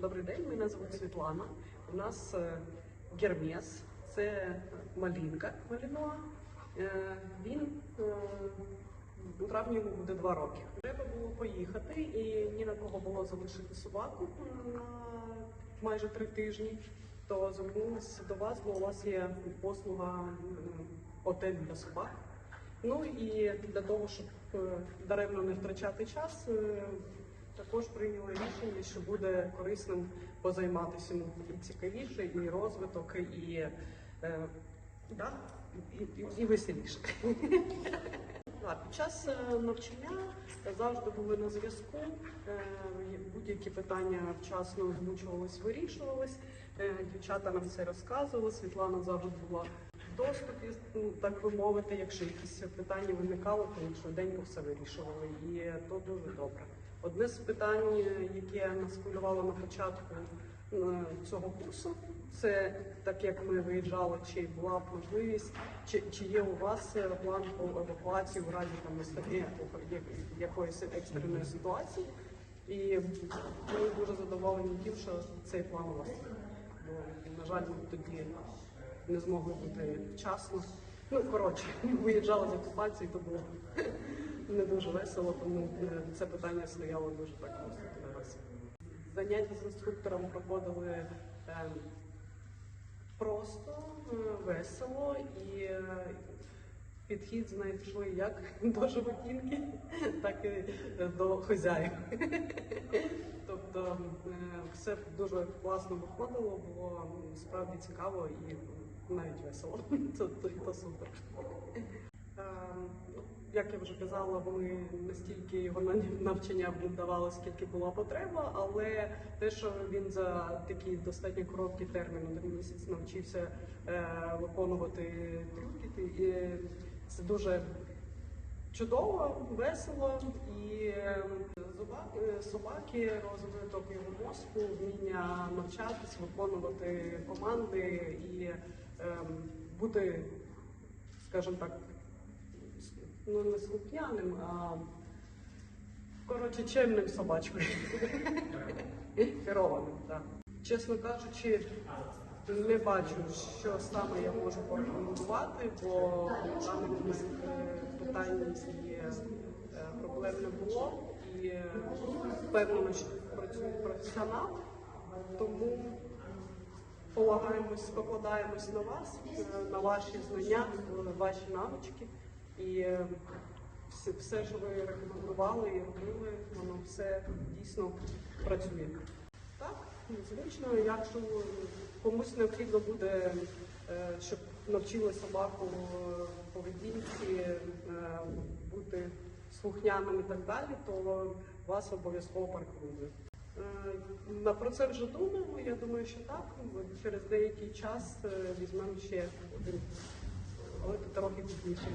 Добрий день, мене звуть Світлана. У нас е, гермес, це малінка малінова. Е, Він е, у травні буде два роки. Треба було поїхати, і ні на кого було залишити собаку на майже три тижні. То звернулися до вас, бо у вас є послуга отель для собак. Ну і для того, щоб даремно не втрачати час, також прийняли рішення, що буде корисним позайматися йому і цікавіше, і розвиток, і, е, да, і, і, і веселіше. Під час е, навчання завжди були на зв'язку. е, Будь-які питання вчасно озвучувались, вирішувались. Е, Дівчата нам все розказували. Світлана завжди була доступі, ну, так би мовити. Якщо якісь питання виникали, то швиденько все вирішували. І то дуже добре. Одне з питань, е, яке нас хвилювало на початку е, цього курсу, це так як ми виїжджали, чи була б можливість, чи, чи є у вас е, план по евакуації у разі там якоїсь екстреної ситуації. І ми дуже задоволені тим, що цей план у вас. Бо, на жаль, тоді не змогли бути вчасно. Ну, коротше, виїжджали з окупації, то було не дуже весело, тому е, це питання стояло дуже так зараз. Заняття з інструктором проходили е, просто, е, весело і підхід знайшли як до животінки, так і до хазяїв. Тобто все дуже класно виходило, було справді цікаво і навіть весело. Це то, супер. Е, ну, Як я вже казала, ми настільки його на навчання давали, скільки була потреба, але те, що він за такий достатньо короткий термін, один місяць навчився е, виконувати трюки, це дуже чудово, весело і е, зуба- е, собаки, розвиток його мозку, вміння навчатись, виконувати команди і е, бути, скажімо так, ну не слухняним, а коротше чемним собачкою. Керованим, так. Чесно кажучи, не бачу, що саме я можу порекомендувати, бо в даному е, питанні цієї е, проблем не було. І е, впевнена, що працює професіонал, тому полагаємось, покладаємось на вас, е, на ваші знання, на ваші навички. І все, що ви рекомендували і робили, воно все дійсно працює. Звично, якщо комусь необхідно буде, е, щоб навчили собаку е, поведінці, е, бути слухняним і так далі, то вас обов'язково На про це вже думаємо. Я думаю, що так. Через деякий час візьмемо ще один, але трохи пізніше.